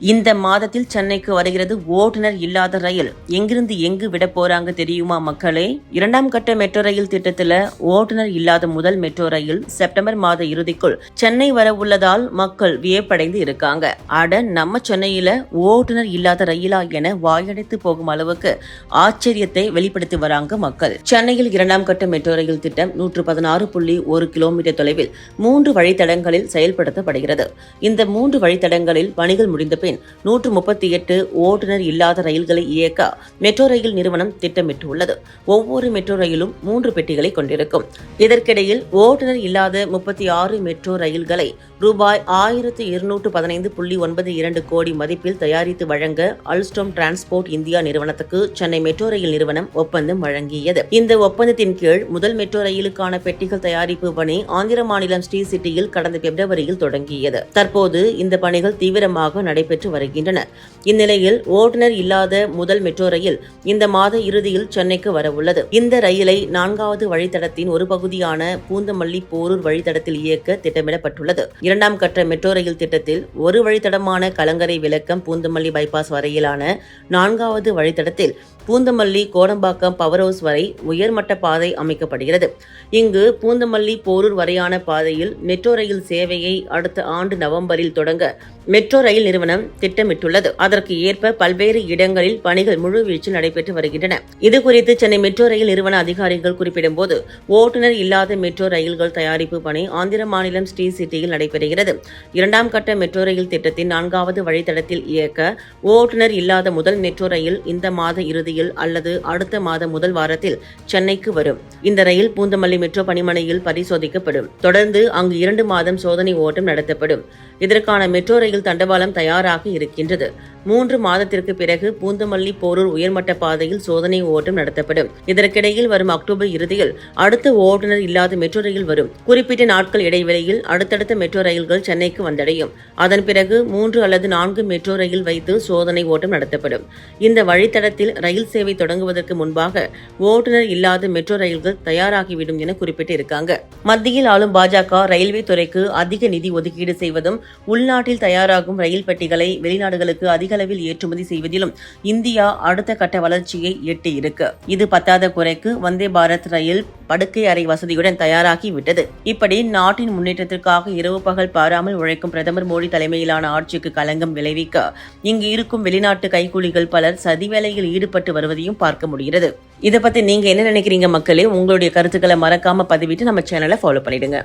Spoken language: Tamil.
இந்த மாதத்தில் சென்னைக்கு வருகிறது ஓட்டுநர் இல்லாத ரயில். எங்கிருந்து எங்கு விட போறாங்க தெரியுமா மக்களே? இரண்டாம் கட்ட மெட்ரோ ரயில் திட்டத்துல ஓட்டுநர் இல்லாத முதல் மெட்ரோ ரயில் செப்டம்பர் மாத இறுதிக்குள் சென்னை வர உள்ளதால் மக்கள் வியப்படைந்து இருக்காங்க. அட நம்ம சென்னையில ஓட்டுநர் இல்லாத ரயிலா என வாயடைத்து போகும் அளவுக்கு ஆச்சரியத்தை வெளிப்படுத்தி வராங்க மக்கள். சென்னையில் இரண்டாம் கட்ட மெட்ரோ ரயில் திட்டம் நூற்று பதினாறு புள்ளி ஒரு கிலோமீட்டர் தொலைவில் மூன்று வழித்தடங்களில் செயல்படுத்தப்படுகிறது. இந்த மூன்று வழித்தடங்களில் பணிகள் முடிந்த பின் நூற்று முப்பத்தி எட்டு ஓட்டுநர் இல்லாத ரயில்களை இயக்க மெட்ரோ ரயில் நிறுவனம் திட்டமிட்டுள்ளது. ஒவ்வொரு மெட்ரோ ரயிலும் மூன்று பெட்டிகளை கொண்டிருக்கும். இதற்கிடையில் ஓட்டுநர் இல்லாத முப்பத்தி ஆறு மெட்ரோ ரயில்களை ரூபாய் ஆயிரத்து இருநூற்று பதினைந்து புள்ளி ஒன்பது இரண்டு கோடி மதிப்பில் தயாரித்து வழங்க அல்ஸ்டோம் டிரான்ஸ்போர்ட் இந்தியா நிறுவனத்துக்கு சென்னை மெட்ரோ ரயில் நிறுவனம் ஒப்பந்தம் வழங்கியது. இந்த ஒப்பந்தத்தின் கீழ் முதல் மெட்ரோ ரயிலுக்கான பெட்டிகள் தயாரிப்பு பணி ஆந்திர மாநிலம் ஸ்ரீ சிட்டியில் கடந்த பிப்ரவரியில் தொடங்கியது. தற்போது இந்த பணிகள் தீவிரமாக நடைபெற்று பெற்று வருகின்றன இந்நிலையில் ஓட்டுநர் இல்லாத முதல் மெட்ரோ ரயில் இந்த மாத இறுதியில் சென்னைக்கு வரவுள்ளது. இந்த ரயிலை நான்காவது வழித்தடத்தின் ஒரு பகுதியான பூந்தமல்லி போரூர் வழித்தடத்தில் இயக்க திட்டமிடப்பட்டுள்ளது. இரண்டாம் கட்ட மெட்ரோ ரயில் திட்டத்தில் ஒரு வழித்தடமான கலங்கரை விளக்கம் பூந்தமல்லி பைபாஸ் வரையிலான நான்காவது வழித்தடத்தில் பூந்தமல்லி கோடம்பாக்கம் பவர் ஹவுஸ் வரை உயர்மட்ட பாதை அமைக்கப்படுகிறது. இங்கு பூந்தமல்லி போரூர் வரையான பாதையில் மெட்ரோ ரயில் சேவையை அடுத்த ஆண்டு நவம்பரில் தொடங்க மெட்ரோ ரயில் நிறுவனம் திட்டமிட்டுள்ளது. அதற்கு ஏற்ப பல்வேறு இடங்களில் பணிகள் முழுவீச்சில் நடைபெற்று வருகின்றன. இது குறித்து சென்னை மெட்ரோ ரயில் நிறுவன அதிகாரிகள் குறிப்பிடும்போது ஓட்டுநர் இல்லாத மெட்ரோ ரயில்கள் தயாரிப்பு பணி ஆந்திர மாநிலம் ஸ்ரீ சிட்டியில் நடைபெறுகிறது. இரண்டாம் கட்ட மெட்ரோ ரயில் திட்டத்தின் நான்காவது வழித்தடத்தில் இயக்க ஓட்டுநர் இல்லாத முதல் மெட்ரோ ரயில் இந்த மாத இறுதியில் அல்லது அடுத்த மாத முதல் வாரத்தில் சென்னைக்கு வரும். இந்த ரயில் பூந்தமல்லி மெட்ரோ பணிமனையில் பரிசோதிக்கப்படும். தொடர்ந்து அங்கு இரண்டு மாதம் சோதனை ஓட்டம் நடத்தப்படும். இதற்கான மெட்ரோ ரயில் தண்டவாளம் தயாராக இருக்கின்றது. மூன்று மாதத்திற்கு பிறகு பூந்தமல்லி போரூர் உயர்மட்ட பாதையில் சோதனை ஓட்டம் நடத்தப்படும். இதற்கிடையில் வரும் அக்டோபர் இறுதியில் அடுத்த ஓட்டுநர் இல்லாத மெட்ரோ ரயில் வரும். குறிப்பிட்ட நாட்கள் இடைவெளியில் அடுத்தடுத்த மெட்ரோ ரயில்கள் சென்னைக்கு வந்தடையும். அதன் பிறகு மூன்று அல்லது நான்கு மெட்ரோ ரயில் வைத்து சோதனை ஓட்டம் நடத்தப்படும். இந்த வழித்தடத்தில் ரயில் சேவை தொடங்குவதற்கு முன்பாக ஓட்டுநர் இல்லாத மெட்ரோ ரயில்கள் தயாராகிவிடும் என குறிப்பிட்டிருக்காங்க. மத்தியில் ஆளும் பாஜக ரயில்வே துறைக்கு அதிக நிதி ஒதுக்கீடு செய்வதும் உள்நாட்டில் தயாராகும் ரயில் பெட்டிகளை வெளிநாடுகளுக்கு அதிக அளவில் ஏற்றுமதி செய்வதிலும் இந்தியா அடுத்த கட்ட வளர்ச்சியை எட்டியிருக்கு. இது பத்தாத குறைக்கு வந்தே பாரத் ரயில் படுக்கை அறை வசதியுடன் தயாராகி விட்டது. இப்படி நாட்டின் முன்னேற்றத்திற்காக இரவு பகல் பாராமல் உழைக்கும் பிரதமர் மோடி தலைமையிலான ஆட்சிக்கு களங்கம் விளைவிக்க இங்கு இருக்கும் வெளிநாட்டு கைக்கூலிகள் பலர் சதிவேலையில் ஈடுபட்டு வருவதையும் பார்க்க முடிகிறது. இதை பத்தி நீங்க என்ன நினைக்கிறீங்க மக்களே? உங்களுடைய கருத்துக்களை மறக்காம பதிவிட்டு நம்ம சேனலை ஃபாலோ பண்ணிடுங்க.